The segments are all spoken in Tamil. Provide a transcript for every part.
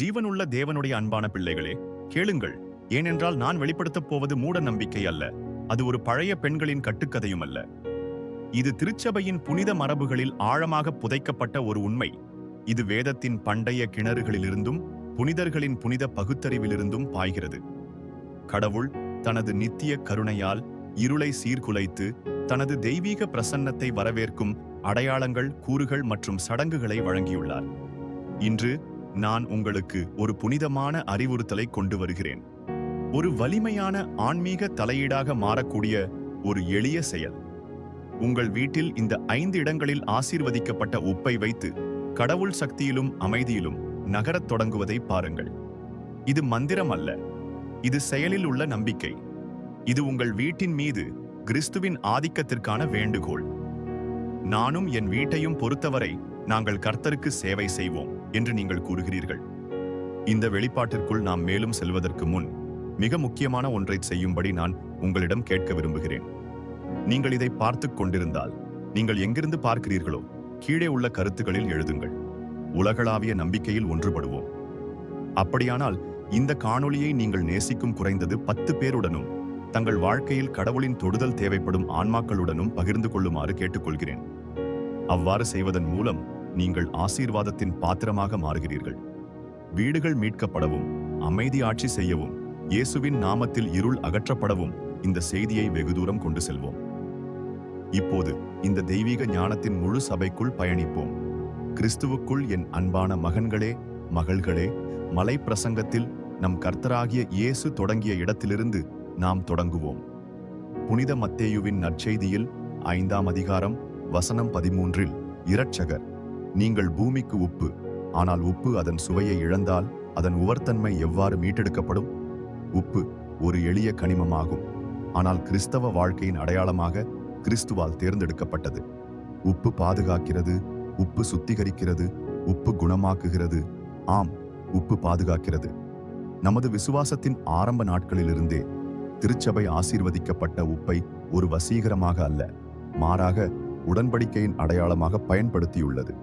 ஜீவனுள்ள தேவனுடைய அன்பான பிள்ளைகளே கேளுங்கள். ஏனென்றால் நான் வெளிப்படுத்தப் போவது மூட நம்பிக்கை அல்ல. அது ஒரு பழைய பெண்களின் கட்டுக்கதையும் அல்ல. இது திருச்சபையின் புனித மரபுகளில் ஆழமாக புதைக்கப்பட்ட ஒரு உண்மை. இது வேதத்தின் பண்டைய கிணறுகளிலிருந்தும் புனிதர்களின் புனித பகுத்தறிவிலிருந்தும் பாய்கிறது. கடவுள் தனது நித்திய கருணையால் இருளை சீர்குலைத்து தனது தெய்வீக பிரசன்னத்தை வரவேற்கும் அடையாளங்கள் கூறுகள் மற்றும் சடங்குகளை வழங்கியுள்ளார். இன்று நான் உங்களுக்கு ஒரு புனிதமான அறிவுறுத்தலை கொண்டு வருகிறேன். ஒரு வலிமையான ஆன்மீக தலையீடாக மாறக்கூடிய ஒரு எளிய செயல். உங்கள் வீட்டில் இந்த ஐந்து இடங்களில் ஆசீர்வதிக்கப்பட்ட உப்பை வைத்து கடவுள் சக்தியிலும் அமைதியிலும் நகரத் தொடங்குவதை பாருங்கள். இது மந்திரம் அல்ல. இது செயலில் உள்ள நம்பிக்கை. இது உங்கள் வீட்டின் மீது கிறிஸ்துவின் ஆதிக்கத்திற்கான வேண்டுகோள். நானும் என் வீட்டையும் பொறுத்தவரை நாங்கள் கர்த்தருக்கு சேவை செய்வோம் என்று நீங்கள் கூறுகிறீர்கள். இந்த வெளிப்பாட்டிற்குள் நாம் மேலும் செல்வதற்கு முன் மிக முக்கியமான ஒன்றை செய்யும்படி நான் உங்களிடம் கேட்க விரும்புகிறேன். நீங்கள் இதை பார்த்துக் கொண்டிருந்தால் நீங்கள் எங்கிருந்து பார்க்கிறீர்களோ கீழே உள்ள கருத்துகளில் எழுதுங்கள். உலகளாவிய நம்பிக்கையில் ஒன்றுபடுவோம். அப்படியானால் இந்த காணொளியை நீங்கள் நேசிக்கும் குறைந்தது பத்து பேருடனும் தங்கள் வாழ்க்கையில் கடவுளின் தொடுதல் தேவைப்படும் ஆன்மாக்களுடனும் பகிர்ந்து கொள்ளுமாறு கேட்டுக்கொள்கிறேன். அவ்வாறு செய்வதன் மூலம் நீங்கள் ஆசீர்வாதத்தின் பாத்திரமாக மாறுகிறீர்கள். வீடுகள் மீட்கப்படவும் அமைதி ஆட்சி செய்யவும் இயேசுவின் நாமத்தில் இருள் அகற்றப்படவும் இந்த செய்தியை வெகு தூரம் கொண்டு செல்வோம். இப்போது இந்த தெய்வீக ஞானத்தின் முழு சபைக்குள் பயணிப்போம். கிறிஸ்துவுக்குள் என் அன்பான மகன்களே மகள்களே மலை பிரசங்கத்தில் நம் கர்த்தராகிய இயேசு தொடங்கிய இடத்திலிருந்து நாம் தொடங்குவோம். புனித மத்தேயுவின் நற்செய்தியில் ஐந்தாம் அதிகாரம் வசனம் பதிமூன்றில் இரட்சகர் நீங்கள் பூமிக்கு உப்பு. ஆனால் உப்பு அதன் சுவையை இழந்தால் அதன் உவர்த்தன்மை எவ்வாறு மீட்டெடுக்கப்படும்? உப்பு ஒரு எளிய கனிமமாகும். ஆனால் கிறிஸ்தவ வாழ்க்கையின் அடையாளமாக கிறிஸ்துவால் தேர்ந்தெடுக்கப்பட்டது. உப்பு பாதுகாக்கிறது உப்பு சுத்திகரிக்கிறது உப்பு குணமாக்குகிறது. ஆம் உப்பு பாதுகாக்கிறது. நமது விசுவாசத்தின் ஆரம்ப நாட்களிலிருந்தே திருச்சபை ஆசீர்வதிக்கப்பட்ட உப்பை ஒரு வசீகரமாக அல்ல மாறாக உடன்படிக்கையின் அடையாளமாக பயன்படுத்தியுள்ளது.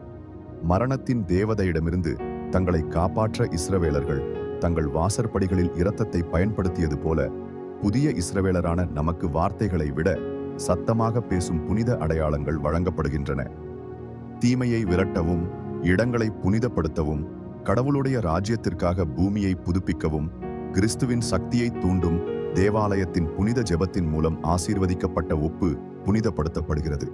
மரணத்தின் தேவதையிடமிருந்து தங்களை காப்பாற்ற இஸ்ரவேலர்கள் தங்கள் வாசற்படிகளில் இரத்தத்தை பயன்படுத்தியது போல புதிய இஸ்ரவேலரான நமக்கு வார்த்தைகளை விட சத்தமாக பேசும் புனித அடையாளங்கள் வழங்கப்படுகின்றன. தீமையை விரட்டவும் இடங்களை புனிதப்படுத்தவும் கடவுளுடைய ராஜ்யத்திற்காக பூமியை புதுப்பிக்கவும் கிறிஸ்துவின் சக்தியை தூண்டும் தேவாலயத்தின் புனித ஜெபத்தின் மூலம் ஆசீர்வதிக்கப்பட்ட ஒப்பு புனிதப்படுத்தப்படுகிறது.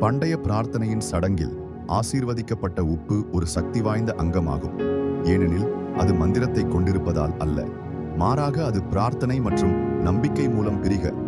பண்டைய பிரார்த்தனையின் சடங்கில் ஆசீர்வதிக்கப்பட்ட உப்பு ஒரு சக்தி வாய்ந்த அங்கமாகும். ஏனெனில் அது மந்திரத்தை கொண்டிருப்பதால் அல்ல. மாறாக அது பிரார்த்தனை மற்றும் நம்பிக்கை மூலம் பிரிக.